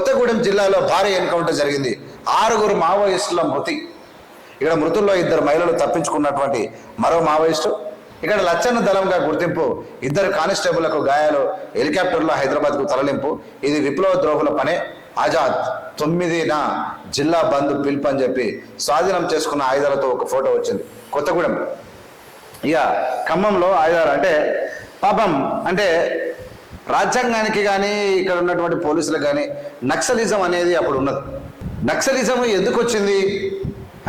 కొత్తగూడెం జిల్లాలో భారీ ఎన్కౌంటర్ జరిగింది. ఆరుగురు మావోయిస్టుల మృతి. ఇక్కడ మృతుల్లో ఇద్దరు మహిళలు తప్పించుకున్నటువంటి మరో మావోయిస్టు. ఇక్కడ లచ్చన్న దళంగా గుర్తింపు ఇద్దరు కానిస్టేబుల్లకు గాయాలు హెలికాప్టర్లో హైదరాబాద్కు తరలింపు. ఇది విప్లవ ద్రోహుల పనే. ఆజాద్ తొమ్మిదిన జిల్లా బంద్ పిలుపు అని చెప్పి స్వాధీనం చేసుకున్న ఆయుధాలతో ఒక ఫోటో వచ్చింది. కొత్తగూడెం. ఇక ఖమ్మంలో ఆయుధాలు అంటే పాపం అంటే రాజ్యాంగానికి కానీ ఇక్కడ ఉన్నటువంటి పోలీసులకు కానీ నక్సలిజం అనేది అప్పుడు ఉన్నది. నక్సలిజం ఎందుకు వచ్చింది?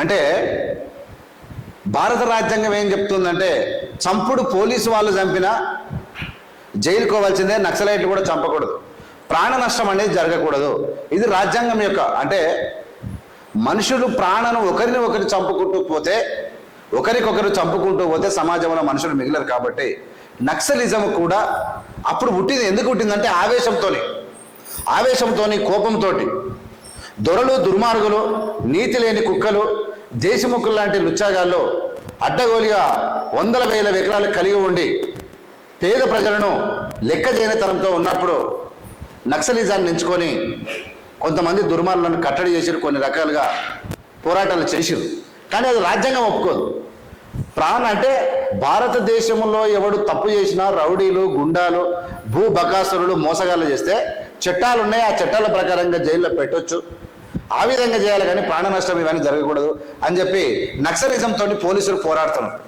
అంటే భారత రాజ్యాంగం ఏం చెప్తుందంటే చంపుడు పోలీసు వాళ్ళు చంపినా జైలుకోవాల్సిందే నక్సలైట్లు కూడా చంపకూడదు. ప్రాణ నష్టం అనేది జరగకూడదు. ఇది రాజ్యాంగం యొక్క అంటే మనుషులు ప్రాణను ఒకరిని ఒకరు చంపుకుంటూ పోతే ఒకరికొకరు చంపుకుంటూ పోతే సమాజంలో మనుషులు మిగిలరు కాబట్టి నక్సలిజం కూడా అప్పుడు పుట్టింది ఎందుకు పుట్టిందంటే ఆవేశంతోని. ఆవేశంతోని కోపంతో దొరలు దుర్మార్గులు నీతి లేని కుక్కలు దేశముక్కులు లాంటి లుచ్చాగాల్లో అడ్డగోలిగా వందల వేల ఎకరాలు కలిగి ఉండి పేద ప్రజలను లెక్క చేయనితనంతో ఉన్నప్పుడు నక్సలిజాన్ని ఎంచుకొని కొంతమంది దుర్మార్గులను కట్టడి చేసి కొన్ని రకాలుగా పోరాటాలు చేసిరు. కానీ అది రాజ్యాంగం ఒప్పుకోదు. ప్రాణ అంటే భారతదేశంలో ఎవడు తప్పు చేసినా రౌడీలు గుండాలు భూ బకాసురులు మోసగాళ్ళు చేస్తే చట్టాలు ఉన్నాయి ఆ చట్టాల ప్రకారంగా జైల్లో పెట్టొచ్చు. ఆ విధంగా చేయాలి కానీ ప్రాణ నష్టం ఇవన్నీ జరగకూడదు అని చెప్పి నక్సలిజంతో పోలీసులు పోరాడుతున్నారు.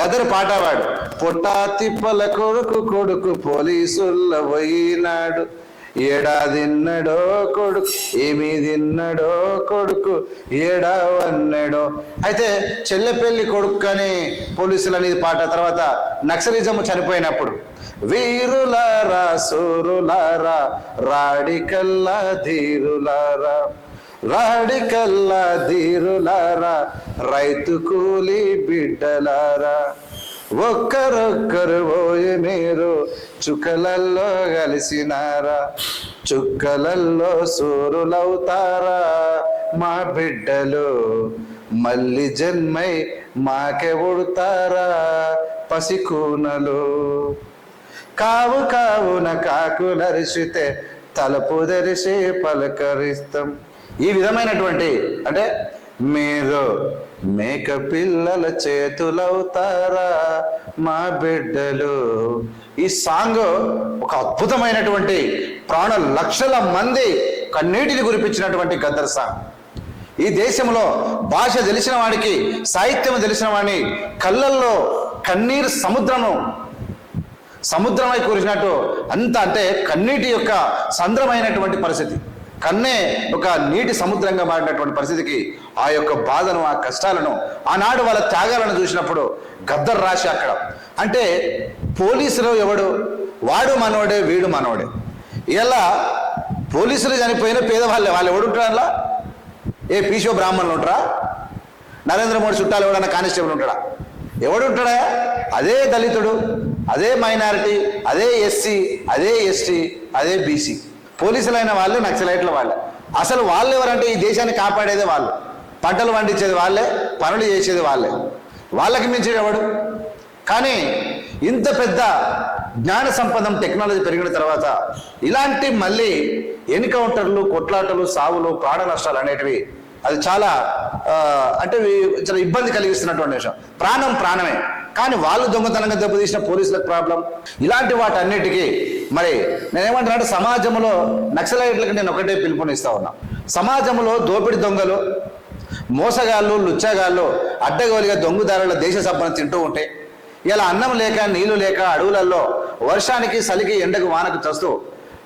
గదరు పాటవాడు పొట్టా తిప్పల కొడుకు కొడుకు పోలీసుల పోయినాడు ఏడాదిన్నడో కొడుకు ఏమి తిన్నడో కొడుకు ఏడావన్నడో. అయితే చెల్లెపల్లి కొడుకు అని పోలీసులు అనేది పాట తర్వాత నక్సలిజం చనిపోయినప్పుడు. వీరులారా సూరులారా రాడికల్లా ధీరులారా రాడికల్లా ధీరులారా రైతు కూలి బిడ్డలారా. ఒక్కరొక్కరు పోయి మీరు చుక్కలల్లో కలిసినారా? చుక్కలల్లో సూరులవుతారా? మా బిడ్డలు మళ్ళీ జన్మై మాకే ఉడతారా? పసికూనలు కావు కావున కాకులరిసితే తలుపు తెరిచి పలకరిస్తాం. ఈ విధమైనటువంటి అంటే మీరు మేక పిల్లల చేతులవుతారా? మా బిడ్డలు. ఈ సాంగ్ ఒక అద్భుతమైనటువంటి ప్రాణ లక్షల మంది కన్నీటిని గురిపించినటువంటి గద్దర్ సాంగ్. ఈ దేశంలో భాష తెలిసిన వాడికి సాహిత్యం తెలిసిన వాడిని కళ్ళల్లో కన్నీరు సముద్రము సముద్రమై కురిసినట్టు అంత అంటే కన్నీటి యొక్క సంద్రమైనటువంటి పరిస్థితి. కన్నే ఒక నీటి సముద్రంగా మారినటువంటి పరిస్థితికి ఆ యొక్క బాధను ఆ కష్టాలను ఆనాడు వాళ్ళ త్యాగాలను చూసినప్పుడు గద్దర్ రాశి అక్కడ. అంటే పోలీసులు ఎవడు? వాడు మనోడే వీడు మనోడే. ఇలా పోలీసులు చనిపోయిన పేదవాళ్ళే వాళ్ళు ఎవడుంటారా ఏ పీషో బ్రాహ్మణులు ఉంటారా? నరేంద్ర మోడీ చుట్టాలు ఎవడన్నా కానిస్టేబుల్ ఉంటాడా? ఎవడుంటాడా అదే దళితుడు అదే మైనారిటీ అదే ఎస్సీ అదే ఎస్టీ అదే బీసీ. పోలీసులైన వాళ్ళు నక్సలైట్ల వాళ్ళే. అసలు వాళ్ళు ఎవరంటే ఈ దేశాన్ని కాపాడేదే వాళ్ళు. పంటలు పండించేది వాళ్ళే పనులు చేసేది వాళ్ళే. వాళ్ళకి మించి ఎవడు? కానీ ఇంత పెద్ద జ్ఞాన సంపదం టెక్నాలజీ పెరిగిన తర్వాత ఇలాంటి మళ్ళీ ఎన్కౌంటర్లు కొట్లాటలు సావులు ప్రాణ నష్టాలు అనేటివి అది చాలా అంటే చాలా ఇబ్బంది కలిగిస్తున్నటువంటి విషయం. ప్రాణం ప్రాణమే. కానీ వాళ్ళు దొంగతనంగా దెబ్బతీసిన పోలీసులకు ప్రాబ్లం. ఇలాంటి వాటన్నిటికీ మరి నేనేమంటున్నా సమాజంలో నక్సలైట్లకు నేను ఒకటే పిలుపునిస్తా ఉన్నా. సమాజంలో దోపిడి దొంగలు మోసగాళ్ళు లుచ్చగాళ్ళు అడ్డగోలిగా దొంగదారుల దేశ సంపద తింటూ ఉంటే ఇలా అన్నం లేక నీళ్ళు లేక అడవులలో వర్షానికి చలికి ఎండకు వానకు చస్తూ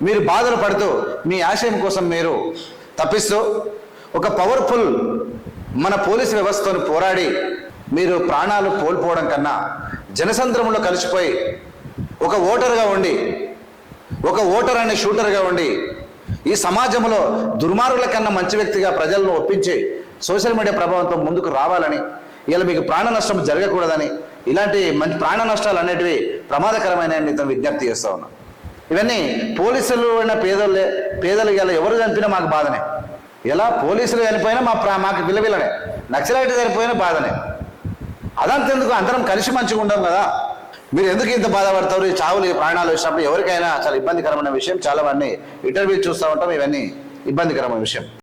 మీరు బాధలు పడుతూ మీ ఆశయం కోసం మీరు తప్పిస్తూ ఒక పవర్ఫుల్ మన పోలీసు వ్యవస్థను పోరాడి మీరు ప్రాణాలు కోల్పోవడం కన్నా జనసంద్రంలో కలిసిపోయి ఒక ఓటర్గా ఉండి ఒక ఓటర్ అనే షూటర్గా ఉండి ఈ సమాజంలో దుర్మార్గుల కన్నా మంచి వ్యక్తిగా ప్రజలను ఒప్పించి సోషల్ మీడియా ప్రభావంతో ముందుకు రావాలని ఇలా మీకు ప్రాణ నష్టం జరగకూడదని ఇలాంటి మంచి ప్రాణ నష్టాలు అనేటివి ప్రమాదకరమైన నేను విజ్ఞప్తి చేస్తా ఉన్నా. ఇవన్నీ పోలీసులు అయిన పేదలే పేదలు ఇలా ఎవరు చనిపోయినా మాకు బాధనే. ఎలా పోలీసులు చనిపోయినా మా ప్రా మాకు విలవిలనే నక్సలైట్ చనిపోయినా బాధనే. అదంతెందుకు? అందరం కలిసి మంచిగా ఉండం కదా. మీరు ఎందుకు ఇంత బాధపడతారు? ఈ చావులు ఈ ప్రాణాలు వచ్చినప్పుడు ఎవరికైనా చాలా ఇబ్బందికరమైన విషయం. చాలా మంది ఇంటర్వ్యూ చూస్తూ ఉంటాం ఇవన్నీ ఇబ్బందికరమైన విషయం.